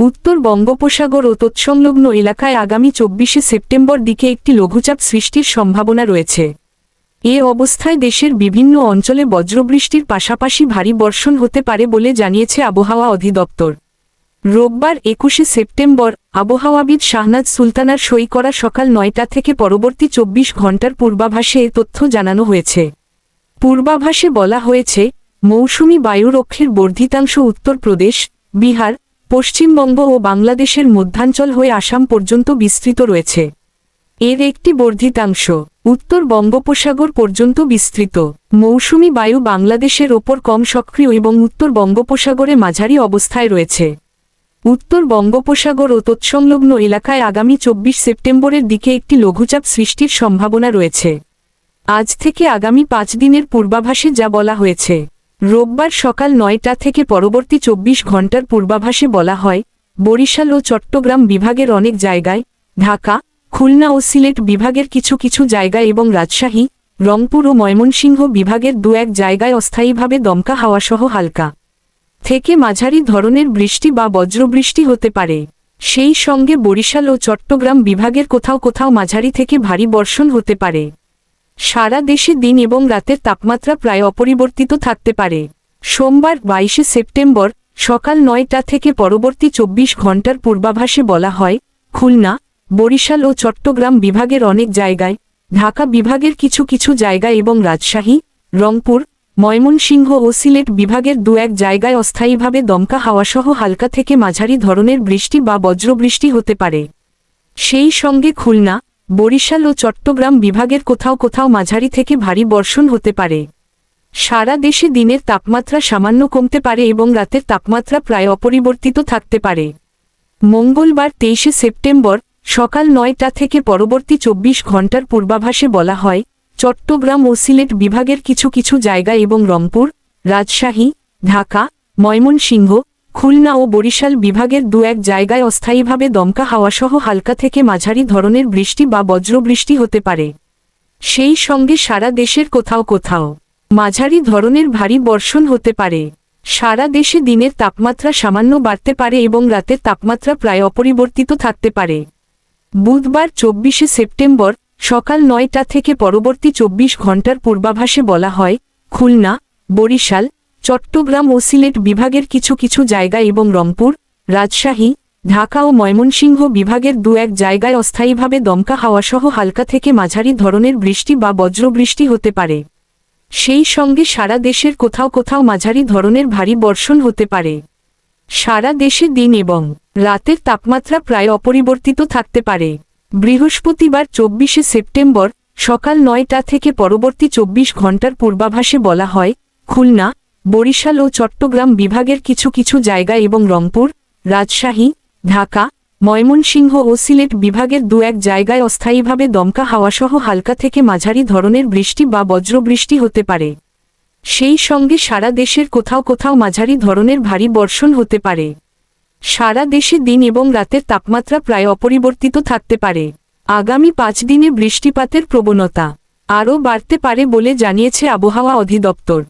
উত্তর বঙ্গোপসাগর ও তৎসংলগ্ন এলাকায় আগামী চব্বিশে সেপ্টেম্বর দিকে একটি লঘুচাপ সৃষ্টির সম্ভাবনা রয়েছে। এ অবস্থায় দেশের বিভিন্ন অঞ্চলে বজ্রবৃষ্টির পাশাপাশি ভারী বর্ষণ হতে পারে বলে জানিয়েছে আবহাওয়া অধিদপ্তর। রোববার একুশে সেপ্টেম্বর, আবহাওয়াবিদ শাহনাজ সুলতানার সই করা সকাল নয়টা থেকে পরবর্তী চব্বিশ ঘণ্টার পূর্বাভাসে এ তথ্য জানানো হয়েছে। পূর্বাভাসে বলা হয়েছে, মৌসুমি বায়ুরক্ষের বর্ধিতাংশ উত্তরপ্রদেশ, বিহার পশ্চিমবঙ্গ ও বাংলাদেশের মধ্যাঞ্চল হয়ে আসাম পর্যন্ত বিস্তৃত রয়েছে। এর একটি বর্ধিতাংশ উত্তর বঙ্গোপসাগর পর্যন্ত বিস্তৃত। মৌসুমি বায়ু বাংলাদেশের ওপর কম সক্রিয় এবং উত্তর বঙ্গোপসাগরে মাঝারি অবস্থায় রয়েছে। উত্তর বঙ্গোপসাগর ও তৎসংলগ্ন এলাকায় আগামী চব্বিশ সেপ্টেম্বরের দিকে একটি লঘুচাপ সৃষ্টির সম্ভাবনা রয়েছে। আজ থেকে আগামী পাঁচ দিনের পূর্বাভাসে যা বলা হয়েছে। রোববার সকাল নয়টা থেকে পরবর্তী চব্বিশ ঘণ্টার পূর্বাভাসে বলা হয়, বরিশাল ও চট্টগ্রাম বিভাগের অনেক জায়গায়, ঢাকা, খুলনা ও সিলেট বিভাগের কিছু কিছু জায়গায় এবং রাজশাহী, রংপুর ও ময়মনসিংহ বিভাগের দু এক জায়গায় অস্থায়ীভাবে দমকা হাওয়াসহ হালকা থেকে মাঝারি ধরনের বৃষ্টি বা বজ্রবৃষ্টি হতে পারে। সেই সঙ্গে বরিশাল ও চট্টগ্রাম বিভাগের কোথাও কোথাও মাঝারি থেকে ভারী বর্ষণ হতে পারে। সারা দেশে দিন এবং রাতের তাপমাত্রা প্রায় অপরিবর্তিত থাকতে পারে। সোমবার, বাইশে সেপ্টেম্বর, সকাল নয়টা থেকে পরবর্তী চব্বিশ ঘণ্টার পূর্বাভাসে বলা হয়, খুলনা, বরিশাল ও চট্টগ্রাম বিভাগের অনেক জায়গায়, ঢাকা বিভাগের কিছু কিছু জায়গায় এবং রাজশাহী, রংপুর, ময়মনসিংহ ও সিলেট বিভাগের দু এক জায়গায় অস্থায়ীভাবে দমকা হাওয়াসহ হালকা থেকে মাঝারি ধরনের বৃষ্টি বা বজ্রবৃষ্টি হতে পারে। সেই সঙ্গে খুলনা বরিশাল ও চট্টগ্রাম বিভাগের কোথাও কোথাও মাঝারি থেকে ভারী বর্ষণ হতে পারে। সারা দেশে দিনের তাপমাত্রা সামান্য কমতে পারে এবং রাতের তাপমাত্রা প্রায় অপরিবর্তিত থাকতে পারে। মঙ্গলবার তেইশে সেপ্টেম্বর সকাল নয়টা থেকে পরবর্তী চব্বিশ ঘণ্টার পূর্বাভাসে বলা হয়, চট্টগ্রাম ও সিলেট বিভাগের কিছু কিছু জায়গা এবং রংপুর, রাজশাহী, ঢাকা, ময়মনসিংহ খুলনা ও বরিশাল বিভাগের দু এক জায়গায় অস্থায়ীভাবে দমকা হাওয়াসহ হালকা থেকে মাঝারি ধরনের বৃষ্টি বা বজ্রবৃষ্টি হতে পারে। সেই সঙ্গে সারা দেশের কোথাও কোথাও মাঝারি ধরনের ভারী বর্ষণ হতে পারে। সারা দেশে দিনের তাপমাত্রা সামান্য বাড়তে পারে এবং রাতের তাপমাত্রা প্রায় অপরিবর্তিত থাকতে পারে। বুধবার চব্বিশে সেপ্টেম্বর সকাল নয়টা থেকে পরবর্তী চব্বিশ ঘণ্টার পূর্বাভাসে বলা হয়, খুলনা, বরিশাল চট্টগ্রাম ও সিলেট বিভাগের কিছু কিছু জায়গা এবং রংপুর, রাজশাহী, ঢাকা ও ময়মনসিংহ বিভাগের দু এক জায়গায় অস্থায়ীভাবে দমকা হাওয়াসহ হালকা থেকে মাঝারি ধরনের বৃষ্টি বা বজ্রবৃষ্টি হতে পারে। সেই সঙ্গে সারা দেশের কোথাও কোথাও মাঝারি ধরনের ভারী বর্ষণ হতে পারে। সারা দেশে দিন এবং রাতের তাপমাত্রা প্রায় অপরিবর্তিত থাকতে পারে। বৃহস্পতিবার চব্বিশে সেপ্টেম্বর সকাল নয়টা থেকে পরবর্তী চব্বিশ ঘণ্টার পূর্বাভাসে বলা হয়, খুলনা বরিশাল ও চট্টগ্রাম বিভাগের কিছু কিছু জায়গা এবং রংপুর, রাজশাহী, ঢাকা, ময়মনসিংহ ও সিলেট বিভাগের দু এক জায়গায় অস্থায়ীভাবে দমকা হাওয়াসহ হালকা থেকে মাঝারি ধরনের বৃষ্টি বা বজ্রবৃষ্টি হতে পারে। সেই সঙ্গে সারা দেশের কোথাও কোথাও মাঝারি ধরনের ভারী বর্ষণ হতে পারে। সারা দেশে দিন এবং রাতের তাপমাত্রা প্রায় অপরিবর্তিত থাকতে পারে। আগামী পাঁচ দিনে বৃষ্টিপাতের প্রবণতা আরও বাড়তে পারে বলে জানিয়েছে আবহাওয়া অধিদপ্তর।